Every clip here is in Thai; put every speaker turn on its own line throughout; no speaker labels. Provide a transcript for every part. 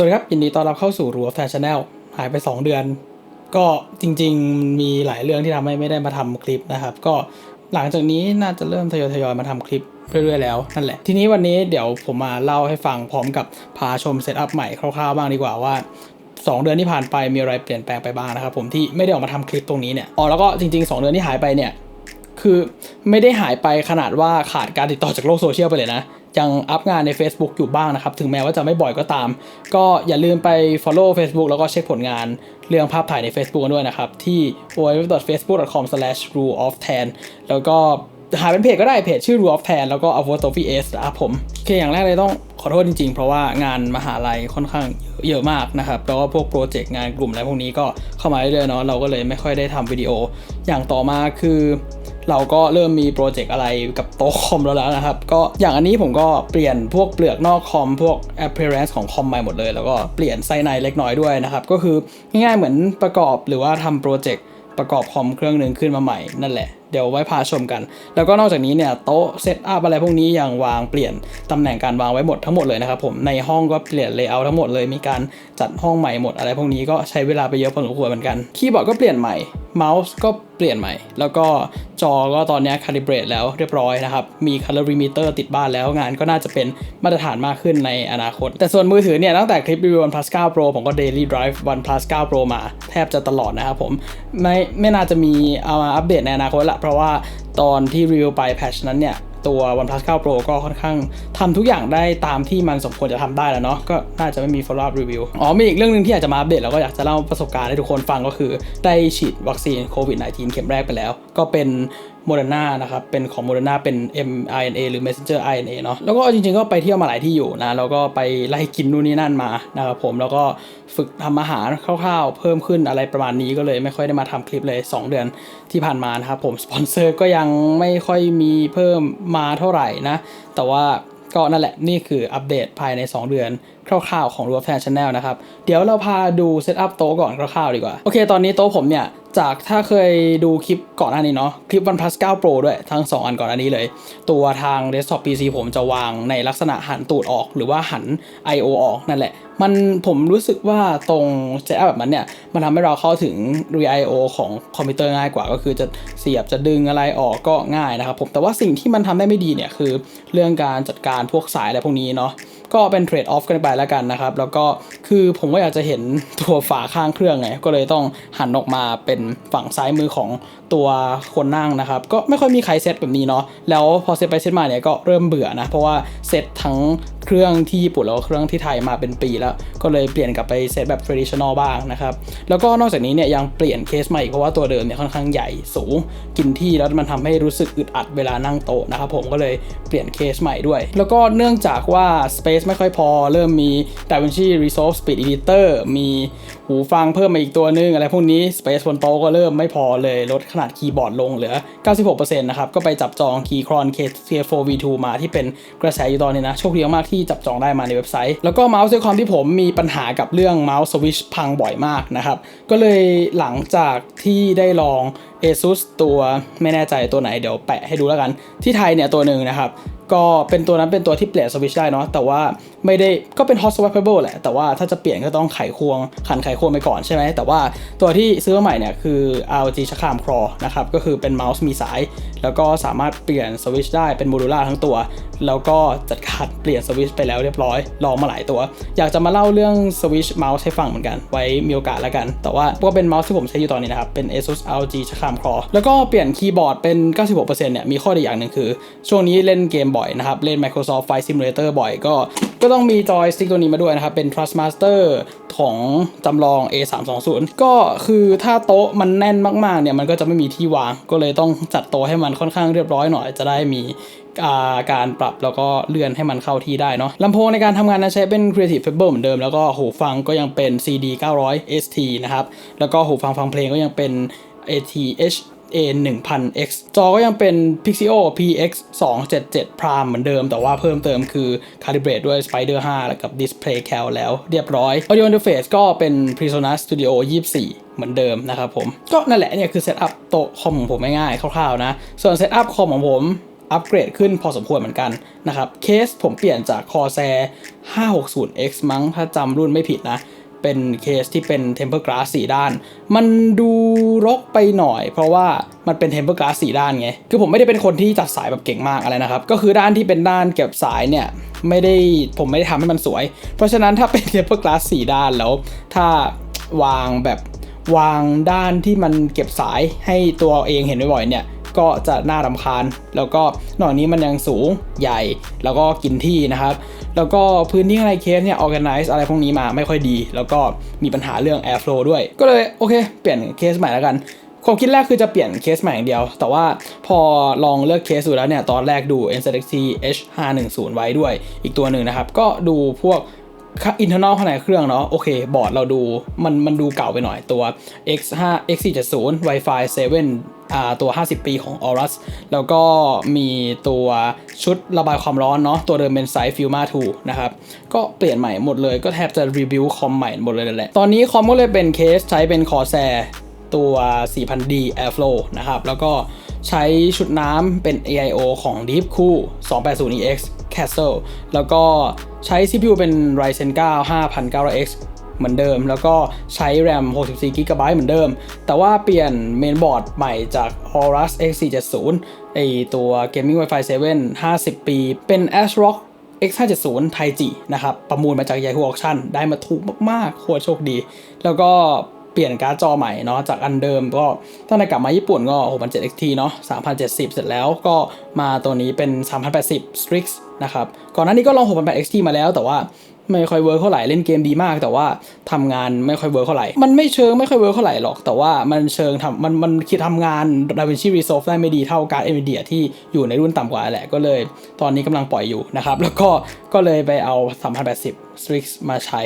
วัสดีครับ ยินดีต้อนรับเข้าสู่รัวแฟชั่นแนลหายไป 2 เดือน ก็จริงๆ มีหลายเรื่องที่ทำให้ไม่ได้มาทำคลิปนะครับ ก็หลังจากนี้น่าจะเริ่มทยอยทยอยๆมาทำคลิปเรื่อยๆแล้วนั่นแหละ ทีนี้วันนี้เดี๋ยวผมมาเล่าให้ฟังพร้อมกับพาชมเซตอัพใหม่คร่าวๆบ้างดีกว่าว่า 2 เดือนที่ผ่านไปมีอะไรเปลี่ยนแปลงไปบ้างนะครับผมที่ไม่ได้ออกมาทำคลิปตรงนี้เนี่ยอ๋อแล้วก็จริง ๆ 2 เดือนที่หายไปเนี่ย คือไม่ได้หายไปขนาดว่าขาดการติดต่อจากโลกโซเชียลไปเลยนะ ยังอัพงานใน Facebook อยู่บ้างนะครับ ถึงแม้ว่าจะไม่บ่อยก็ตาม ก็อย่าลืมไป follow Facebook แล้วก็เช็คผลงานเรื่องภาพถ่ายใน Facebook กันด้วยนะครับ ที่ www.facebook.com/rule of ten แล้วก็หาเป็นเพจก็ได้เพจชื่อ rule of ten แล้วก็ a v o t o p h y s นะครับผมโอเคอย่างแรกเลยต้องขอโทษจริงๆ เพราะว่างานมหาลัยค่อนข้างเยอะมากนะครับ แล้วก็พวกโปรเจกต์งานกลุ่มอะไรพวกนี้ก็เข้ามาเรื่อยๆเนาะเราก็เลยไม่ค่อยได้ทำวิดีโอ อย่างต่อมาคือ เราก็เริ่มมีโปรเจกต์อะไรกับโต๊ะคอมแล้วแล้วนะครับ ก็อย่างอันนี้ผมก็เปลี่ยนพวกเปลือกนอกคอม พวก appearance ของคอมใหม่หมดเลย แล้วก็เปลี่ยนไส้ในเล็กน้อยด้วยนะครับ ก็คือง่ายๆเหมือนประกอบหรือว่าทำโปรเจกต์ประกอบคอมเครื่องหนึ่งขึ้นมาใหม่นั่นแหละเดี๋ยวไว้พาชมกัน แล้วก็นอกจากนี้เนี่ยโต๊ะเซตอัพอะไรพวกนี้ยังวางเปลี่ยนตำแหน่งการวางไว้หมดทั้งหมดเลยนะครับผมในห้องก็เปลี่ยนเลเยอร์ทั้งหมดเลยมีการจัดห้องใหม่หมดอะไรพวกนี้ก็ใช้เวลาไปเยอะพอสมควรเหมือนกัน คีย์บอร์ดก็เปลี่ยนใหม่ เมาส์ก็เปลี่ยนใหม่ แล้วก็จอก็ตอนนี้คาลิเบรตแล้วเรียบร้อยนะครับ มี color meter ติดบ้านแล้วงานก็น่าจะเป็นมาตรฐานมากขึ้นในอนาคต แต่ส่วนมือถือเนี่ย ตั้งแต่คลิปรีวิว OnePlus 9 Pro ผมก็ daily drive OnePlus 9 Pro มาแทบจะตลอดนะครับผม ไม่ไม่น่าจะมีเอามาอัปเดตในอนาคตละเพราะว่าตอนที่รีวิวไปแพชนั้นเนี่ย ตัว OnePlus 9 Pro ก็ค่อนข้างทำทุกอย่างได้ตามที่มันสมควรจะทำได้แล้วเนาะก็น่าจะไม่มี follow up review อ๋อมีอีกเรื่องหนึ่งที่อยากจะมาอัปเดตแล้วก็อยากจะเล่าประสบการณ์ให้ทุกคนฟังก็คือ ได้ฉีดวัคซีนโควิด -19 เข็มแรกไปแล้ว ก็เป็นโมเดอร์นานะครับเป็นของโมเดอร์นาเป็น mRNA หรือ messenger RNA เนาะแล้วก็จริงๆก็ไปเที่ยวมาหลายที่อยู่นะแล้วก็ไปไล่กินนู่นนี่นั่นมานะครับผมแล้วก็ฝึกทำอาหารคร่าวๆ เพิ่มขึ้นอะไรประมาณนี้ก็เลยไม่ค่อยได้มาทำคลิปเลย 2 เดือนที่ผ่านมานะครับผมสปอนเซอร์ก็ยังไม่ค่อยมีเพิ่มมาเท่าไหร่นะแต่ว่าก็นั่นแหละนี่คืออัปเดตภายใน 2 เดือน คร่าวๆของ r u f Fan Channel นะครับ เดี๋ยวเราพาดูเซตอัพโต๊ะก่อนคร่าวๆดีกว่า โอเค ตอนนี้โต๊ะผมเนี่ย จากถ้าเคยดูคลิปก่อนหน้านี้เนาะ คลิป OnePlus 9 Pro ด้วย ทั้ง 2 อันก่อนอันนี้เลย ตัวทาง Desktop PC ผมจะวางในลักษณะหันตูดออก หรือว่าหัน I/O ออกนั่นแหละ มันผมรู้สึกว่าตรงเซตอัพแบบนั้นเนี่ย มันทำให้เราเข้าถึง Re-I/O ของคอมพิวเตอร์ง่ายกว่า ก็คือจะเสียบจะดึงอะไรออกก็ง่ายนะครับผม แต่ว่าสิ่งที่มันทำได้ไม่ดีเนี่ยคือ เรื่องการจัดการพวกสายอะไรพวกนี้เนาะ ก็เป็นเทรดออฟกันไปแล้วกันนะครับ แล้วก็คือผมก็อยากจะเห็นตัวฝาข้างเครื่องไง ก็เลยต้องหันออกมาเป็นฝั่งซ้ายมือของตัวคนนั่งนะครับ ก็ไม่ค่อยมีใครเซตแบบนี้เนาะ แล้วพอเซตไปเซตมาเนี่ยก็เริ่มเบื่อนะ เพราะว่าเซตทั้งเครื่องที่ญี่ปุ่นแล้วก็เครื่องที่ไทยมาเป็นปีแล้ว ก็เลยเปลี่ยนกลับไปเซตแบบ traditional บ้างนะครับ แล้วก็นอกจากนี้เนี่ยยังเปลี่ยนเคสใหม่เพราะว่าตัวเดิมเนี่ยค่อนข้างใหญ่สูงกินที่แล้วมันทำให้รู้สึกอึดอัดเวลานั่งโต๊ะนะครับผมก็เลยเปลี่ยนเคสใหม่ด้วย แล้วก็เนื่องจากว่า Space ไม่ค่อยพอ เริ่มมี DaVinci Resolve Speed Editor มีหูฟังเพิ่มมาอีกตัวนึงอะไรพวกนี้ Space บนโต๊ะก็เริ่มไม่พอเลยลดขนาดคีย์บอร์ดลงเหลือ 96%นะครับก็ไปจับจอง Keychron K4 V2 มาที่เป็นกระแสอยู่ตอนนี้นะโชคดีมากที่จับจองได้มาในเว็บไซต์ แล้วก็เมาส์ด้วยความที่ผมมีปัญหากับเรื่องเมาส์สวิชพังบ่อยมากนะครับ ก็เลยหลังจากที่ได้ลอง ASUS ตัวไม่แน่ใจตัวไหนเดี๋ยวแปะให้ดูแล้วกัน ที่ไทยเนี่ยตัวหนึ่งนะครับ ก็เป็นตัวนั้นเป็นตัวที่เปลี่ยนสวิชได้เนาะแต่ว่าไม่ได้ก็เป็น hot swappable แหละ แต่ว่าถ้าจะเปลี่ยนก็ต้องไขควงขันไขควงไปก่อนใช่ไหมแต่ว่าตัวที่ซื้อมาใหม่เนี่ยคือ ROG ชักคามครอนะครับก็คือเป็นเมาส์มีสาย แล้วก็สามารถเปลี่ยนสวิชได้เป็นโมดูล่าทั้งตัว แล้วก็จัดการเปลี่ยนสวิชไปแล้วเรียบร้อยลองมาหลายตัว อยากจะมาเล่าเรื่องสวิชเมาส์ให้ฟังเหมือนกัน ไว้มีโอกาสแล้วกัน แต่ว่าก็เป็นเมาส์ที่ผมใช้อยู่ตอนนี้นะครับ เป็น ASUS ROG ชักคามครอแล้วก็เปลี่ยนคีย์บอร์ดเป็น 96%เนี่ยมีข้อดีอย่างหนึ่งคือ ช่วงนี้เล่นเกมบอยนะครับ เล่น Microsoft Flight Simulator บ่อยก็ ก็ต้องมีจอยสติ๊กตัวนี้มาด้วยนะครับ เป็น Trustmaster ของจำลอง A320 ก็คือถ้าโต๊ะมันแน่นมากๆเนี่ยมันก็จะไม่มีที่วาง ก็เลยต้องจัดโต๊ะให้มันค่อนข้างเรียบร้อยหน่อยจะได้มีการปรับแล้วก็เลื่อนให้มันเข้าที่ได้เนาะลำโพงในการทำงานนะใช้เป็น Creative Fable เหมือนเดิม แล้วก็หูฟังก็ยังเป็น CD 900 ST นะครับ แล้วก็หูฟังฟังเพลงก็ยังเป็น ATH A 1000 X จอก็ยังเป็น Pixio PX 277 Prime เหมือนเดิม แต่ว่าเพิ่มเติมคือ Calibrate ด้วย Spider 5 แล้วกับ Display Cal แล้วเรียบร้อย Audio Interface ก็เป็น Presonus Studio 24เหมือนเดิมนะครับผม ก็นั่นแหละเนี่ยคือเซตอัพโต๊ะคอมของผมง่ายๆคร่าวๆนะ ส่วนเซตอัพคอมของผมอัปเกรดขึ้นพอสมควรเหมือนกันนะครับ เคสผมเปลี่ยนจาก Corsair 560X มั้งถ้าจำรุ่นไม่ผิดนะ เป็นเคสที่เป็น Temper Glass 4ด้าน มันดูรกไปหน่อย เพราะว่ามันเป็น Temper Glass 4ด้านไง คือผมไม่ได้เป็นคนที่จัดสายแบบเก่งมากอะไรนะครับ ก็คือด้านที่เป็นด้านเก็บสายเนี่ยไม่ได้ผมไม่ได้ทำให้มันสวย เพราะฉะนั้นถ้าเป็น Temper Glass 4ด้านแล้วถ้าวางแบบวางด้านที่มันเก็บสายให้ตัวเองเห็นบ่อยๆเนี่ย ก็จะน่ารำคาญ แล้วก็นอกนี้มันยังสูงใหญ่ แล้วก็กินที่นะครับ แล้วก็พื้นที่อะไรเคสเนี่ย organize อะไรพวกนี้มาไม่ค่อยดี แล้วก็มีปัญหาเรื่อง airflow ด้วย ก็เลยโอเค เปลี่ยนเคสใหม่แล้วกันความคิดแรกคือจะเปลี่ยนเคสใหม่อย่างเดียว แต่ว่าพอลองเลือกเคสดูแล้วเนี่ย ตอนแรกดู NZXT H510 ไว้ด้วยอีกตัวหนึ่งนะครับ ก็ดูพวกอินเทอร์นอลข้างในเครื่องเนาะโอเค บอร์ดเราดูมันมันดูเก่าไปหน่อยตัว X5 X470 Wi-Fi 7 ตัว 50 ปีของ Aorus แล้วก็มีตัวชุดระบายความร้อนเนาะตัวเดิมเป็นไซส์ Filma 2นะครับก็เปลี่ยนใหม่หมดเลย ก็แทบจะรีวิวคอมใหม่หมดเลยแหละ ตอนนี้คอมก็เลยเป็นเคสใช้เป็น Corsair ตัว 4000D Airflow นะครับ แล้วก็ใช้ชุดน้ำเป็น AIO ของ Deep Cool 280EX Castle แล้วก็ใช้ CPU เป็น Ryzen 9 5900X เหมือนเดิม แล้วก็ใช้ RAM 64 GB เหมือนเดิม แต่ว่าเปลี่ยนเมนบอร์ดใหม่จาก Aorus X470 ไอตัว Gaming Wi-Fi 7 50 ปี เป็น ASRock X570 ไทจินะครับ ประมูลมาจาก Yahoo Auction ได้มาถูกมากๆโคตรโชคดี แล้วก็เปลี่ยนการ์ดจอใหม่เนาะจากอันเดิมก็ตั้งแต่กลับมาญี่ปุ่นก็ 6,700 XT เนาะ3,070 เสร็จแล้วก็มาตัวนี้เป็น 3,080 Strix นะครับ ก่อนหน้านี้ก็ลอง 6,800 XT มาแล้วแต่ว่า ไม่ค่อยเวิร์กเท่าไหร่เล่นเกมดีมาก แต่ว่าทำงานไม่ค่อยเวิร์กเท่าไหร่มันไม่เชิงไม่ค่อยเวิร์กเท่าไหร่หรอก แต่ว่ามันเชิงทำมันมันคิดทำงาน DaVinci Resolve ได้ไม่ดีเท่าการเอ็นวีเดียที่อยู่ในรุ่นต่ำกว่าแหละก็เลย ตอนนี้กำลังปล่อยอยู่นะครับแล้วก็ก็เลยไปเอา 3,080 Strix มาใช้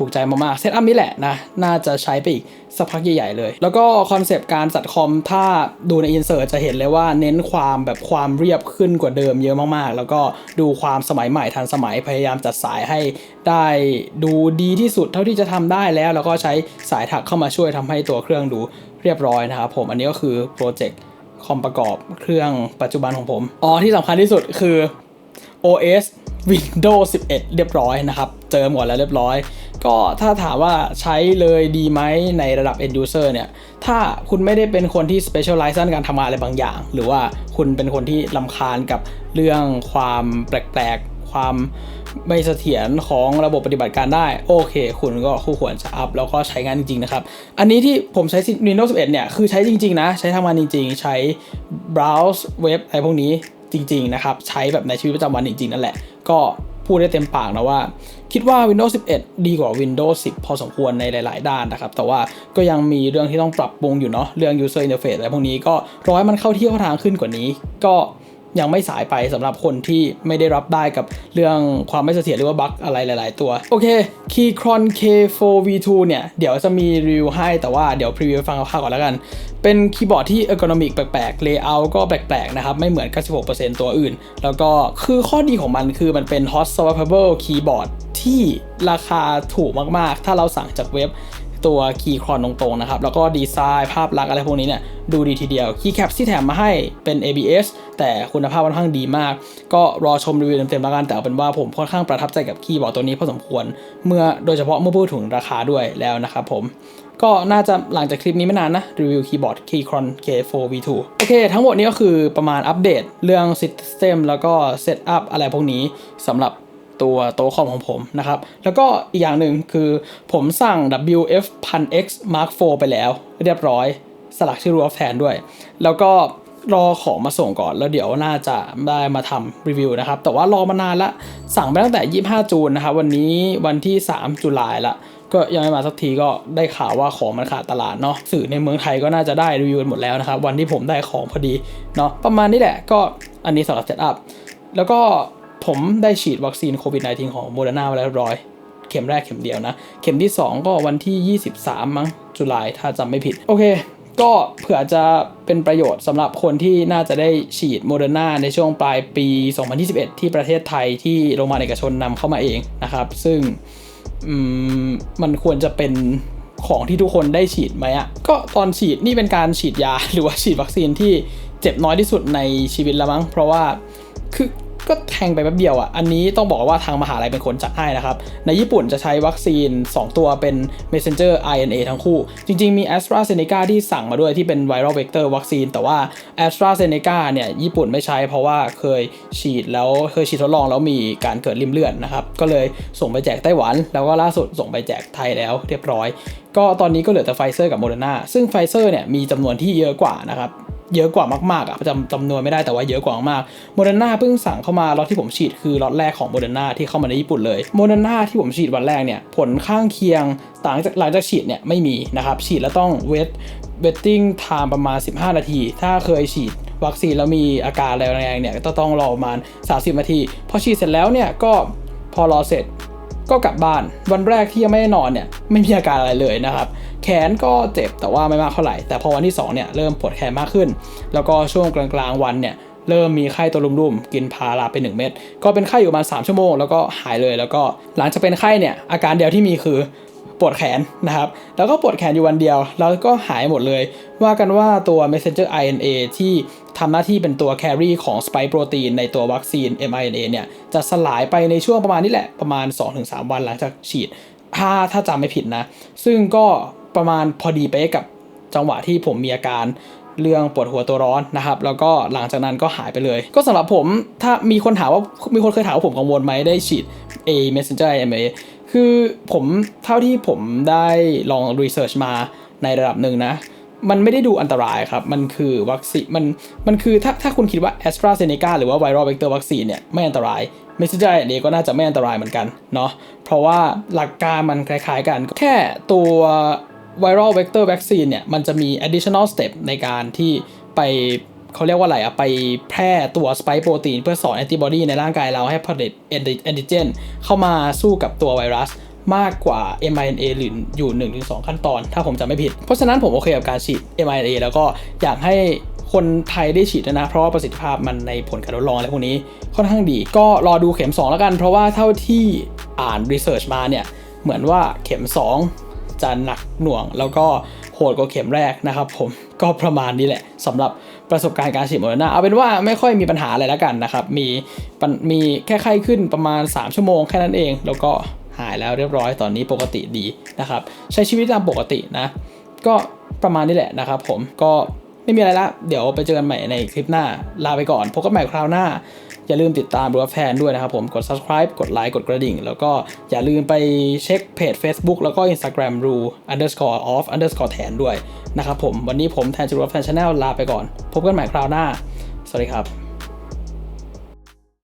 ถูกใจมากๆเซตอัพนี้แหละนะ น่าจะใช้ไปอีกสักพักใหญ่ๆเลย แล้วก็คอนเซปต์การจัดคอมถ้าดูในอินเสิร์ตจะเห็นเลยว่าเน้นความแบบความเรียบขึ้นกว่าเดิมเยอะมากๆ แล้วก็ดูความสมัยใหม่ทันสมัยพยายามจัดสายให้ได้ดูดีที่สุดเท่าที่จะทำได้แล้ว แล้วก็ใช้สายถักเข้ามาช่วยทำให้ตัวเครื่องดูเรียบร้อยนะครับผมอันนี้ก็คือโปรเจกต์คอมประกอบเครื่องปัจจุบันของผมอ๋อที่สำคัญที่สุดคือ OS Windows 11 เรียบร้อยนะครับ เจอหมดแล้วเรียบร้อย ก็ถ้าถามว่าใช้เลยดีไหมในระดับ end user เนี่ย ถ้าคุณไม่ได้เป็นคนที่ specialize ในการทำงานอะไรบางอย่าง หรือว่าคุณเป็นคนที่ลำคาญกับเรื่องความแปลกๆ ความไม่เสถียรของระบบปฏิบัติการได้ โอเค คุณก็คู่ควรจะอัพแล้วก็ใช้งานจริง ๆ นะครับ อันนี้ที่ผมใช้ Windows 11 เนี่ย คือใช้จริง ๆ นะ ใช้ทำงานจริง ๆ ใช้ browse เว็บอะไรพวกนี้จริง ๆ นะครับ ใช้แบบในชีวิตประจำวันจริง ๆ นั่นแหละ ก็ พูดได้เต็มปากนะว่า คิดว่า Windows 11 ดีกว่า Windows 10 พอสมควรในหลาย ๆ ด้านนะครับ แต่ว่าก็ยังมีเรื่องที่ต้องปรับปรุงอยู่เนาะเรื่อง user interface อะไรพวกนี้ก็รอให้มันเข้าที่เข้าทางขึ้นกว่านี้ ก็ยังไม่สายไปสำหรับคนที่ไม่ได้รับได้กับเรื่องความไม่เสถียรหรือว่าบั๊กอะไรหลาย ๆ ตัว โอเค Keychron K4V2 เนี่ย เดี๋ยวจะมีรีวิวให้แต่ว่าเดี๋ยวพรีวิวฟังคร่าวๆก่อนแล้วกัน เป็นคีย์บอร์ดที่เออร์โกนอมิกแปลกๆ เลเยอร์ก็แปลกๆ นะครับ ไม่เหมือน 96%ตัวอื่น แล้วก็คือข้อดีของมันคือมันเป็น hot swappable keyboard ที่ราคาถูกมากๆ ถ้าเราสั่งจากเว็บตัวคีย์ครอนตรงๆ นะครับ แล้วก็ดีไซน์ภาพลักษณ์อะไรพวกนี้เนี่ยดูดีทีเดียว คีย์แคปที่แถมมาให้เป็น ABS แต่คุณภาพค่อนข้างดีมาก ก็รอชมรีวิวเต็มๆแล้วกัน แต่เอาเป็นว่าผมค่อนข้างประทับใจกับคีย์บอร์ดตัวนี้พอสมควร เมื่อโดยเฉพาะเมื่อพูดถึงราคาด้วยแล้วนะครับผม ก็น่าจะหลังจากคลิปนี้ไม่นานนะรีวิวคีย์บอร์ด Keychron K4V2 โอเค ทั้งหมดนี้ก็คือประมาณอัปเดตเรื่อง System แล้วก็เซตอัพอะไรพวกนี้สำหรับตัวโต๊ะคอมของผมนะครับ แล้วก็อีกอย่างหนึ่งคือผมสั่ง WF 1000X Mark IV ไปแล้ว เรียบร้อยสลักชื่อ Roof แทนด้วย แล้วก็รอของมาส่งก่อนแล้วเดี๋ยวน่าจะได้มาทำรีวิวนะครับ แต่ว่ารอมานานละ สั่งไปตั้งแต่ 25 จูนนะครับ วันนี้วันที่ 3 จุลายละ ก็ยังไม่มาสักทีก็ได้ข่าวว่าของมันขาดตลาดเนาะสื่อในเมืองไทยก็น่าจะได้รีวิวกันหมดแล้วนะครับ วันที่ผมได้ของพอดีเนาะประมาณนี้แหละก็อันนี้สำหรับเซตอัพแล้วก็ผมได้ฉีดวัคซีนโควิด -19 ของโมเดอร์นาไปแล้วเรียบร้อย เข็มแรกเข็มเดียวนะ เข็มที่ 2 ก็วันที่ 23 มั้งจุลายถ้าจำไม่ผิด โอเค ก็เผื่อจะเป็นประโยชน์สำหรับคนที่น่าจะได้ฉีดโมเดอร์นาในช่วงปลายปี 2021 ที่ประเทศไทยที่โรงพยาบาลเอกชนนำเข้ามาเองนะครับ ซึ่ง มันควรจะเป็นของที่ทุกคนได้ฉีดไหมอะ่ะก็ตอนฉีดนี่เป็นการฉีดยาหรือว่าฉีดวัคซีนที่เจ็บน้อยที่สุดในชีวิตละมั้ง เพราะว่าคือ ก็แทงไปแป๊บเดียวอะ่ะ อันนี้ต้องบอกว่าทางมหาลัยเป็นคนจัดให้นะครับ ในญี่ปุ่นจะใช้วัคซีน 2 ตัวเป็น messenger RNA ทั้งคู่ จริง ๆ มี a s t r a z เซ e c a ที่สั่งมาด้วยที่เป็น viral vector วัคซีน แต่ว่า a s t r a z เซ e c a เนี่ย ญี่ปุ่นไม่ใช้เพราะว่าเคยฉีดแล้วเคยฉีดทดลองแล้วมีการเกิดริมเลือดนะครับ ก็เลยส่งไปแจกไต้หวัน แล้วก็ล่าสุดส่งไปแจกไทยแล้วเรียบร้อย ก็ตอนนี้ก็เหลือแต่ไฟเซอร์กับโมเดอร์นาซึ่งไฟเซอร์เนี่ยมีจำนวนที่เยอะกว่านะครับ เยอะกว่ามากๆอะจำจำนวนไม่ได้แต่ว่าเยอะกว่ามากโมเดอร์นาเพิ่งสั่งเข้ามาล็อตที่ผมฉีดคือล็อตแรกของโมเดอร์นาที่เข้ามาในญี่ปุ่นเลยโมเดอร์นาที่ผมฉีดวันแรกเนี่ยผลข้างเคียงหลังจากหลังจากฉีดเนี่ยไม่มีนะครับฉีดแล้วต้องเวทเวทติ้งไทม์ประมาณ 15 นาที ถ้าเคยฉีดวัคซีนแล้วมีอาการอะไรแรงๆเนี่ยก็ต้องรอประมาณ 30 นาที พอฉีดเสร็จแล้วเนี่ยก็พอรอเสร็จก็กลับบ้านวันแรกที่ยังไม่ได้นอนเนี่ยไม่มีอาการอะไรเลยนะครับ แขนก็เจ็บแต่ว่าไม่มากเท่าไหร่ แต่พอวันที่2เนี่ยเริ่มปวดแขนมากขึ้น แล้วก็ช่วงกลางๆวันเนี่ยเริ่มมีไข้ตัวรุ่มๆ กินพาราไป 1 เม็ด ก็เป็นไข้อยู่ประมาณ 3 ชั่วโมง แล้วก็หายเลย แล้วก็หลังจากเป็นไข้เนี่ย อาการเดียวที่มีคือปวดแขนนะครับ แล้วก็ปวดแขนอยู่วันเดียว แล้วก็หายหมดเลย ว่ากันว่าตัว messenger RNA ที่ทำหน้าที่เป็นตัว carry ของ spike protein ในตัววัคซีน mRNA เนี่ย จะสลายไปในช่วงประมาณนี้แหละ ประมาณ 2-3 วันหลังจากฉีด ถ้าถ้าจำไม่ผิดนะ ซึ่งก็ ประมาณพอดีเป๊ะกับจังหวะที่ผมมีอาการเรื่องปวดหัวตัวร้อนนะครับ แล้วก็หลังจากนั้นก็หายไปเลย ก็สำหรับผมถ้ามีคนถามว่ามีคนเคยถามว่าผมกังวลไหมได้ฉีด A messenger RNA คือผมเท่าที่ผมได้ลองรีเสิร์ชมาในระดับหนึ่งนะมันไม่ได้ดูอันตรายครับ มันคือวัคซีน มัน มันคือถ้าถ้าคุณคิดว่า a s t r a z เซ e c a หรือว่า viral vector วัคซีนเนี่ยไม่อันตราย messenger RNA ก็น่าจะไม่อันตรายเหมือนกันเนาะ เพราะว่าหลักการมันคล้ายๆกัน แค่ตัว viral vector vaccine เนี่ยมันจะมี additional step ในการที่ไปเขาเรียกว่าอะไรอะไปแพร่ตัว spike protein เพื่อสอนแอนติบอดีในร่างกายเราให้ผลิตแอนติเจนเข้ามาสู้กับตัวไวรัสมากกว่า mRNA หรืออยู่ 1-2 ขั้นตอน ถ้าผมจำไม่ผิด เพราะฉะนั้นผมโอเคกับการฉีด mRNA แล้วก็อยากให้คนไทยได้ฉีดนะ เพราะว่าประสิทธิภาพมันในผลการทดลองอะไรพวกนี้ค่อนข้างดี ก็รอดูเข็ม 2 แล้วกัน เพราะว่าเท่าที่อ่านรีเสิร์ชมาเนี่ย เหมือนว่าเข็ม 2 จะหนักหน่วง แล้วก็โหดกว่าเข็มแรกนะครับผมก็ประมาณนี้แหละสำหรับประสบการณ์การฉีดโมเดอร์นาเอาเป็นว่าไม่ค่อยมีปัญหาอะไรแล้วกันนะครับ มีมีแค่ไข้ขึ้นประมาณ 3 ชั่วโมงแค่นั้นเอง แล้วก็หายแล้วเรียบร้อยตอนนี้ปกติดีนะครับ ใช้ชีวิตตามปกตินะ ก็ประมาณนี้แหละนะครับผมก็ไม่มีอะไรละ เดี๋ยวไปเจอกันใหม่ในคลิปหน้าลาไปก่อนพบกันใหม่คราวหน้า อย่าลืมติดตามบล็อกแฟนด้วยนะครับผมกด subscribe กดไลค์กดกระดิ่ง แล้วก็อย่าลืมไปเช็คเพจ Facebook แล้วก็ Instagram ru underscore off underscore แทนด้วยนะครับผมวันนี้ผมแทนจูรแฟนชาแนลลาไปก่อน พบกันใหม่คราวหน้า สวัสดีครับ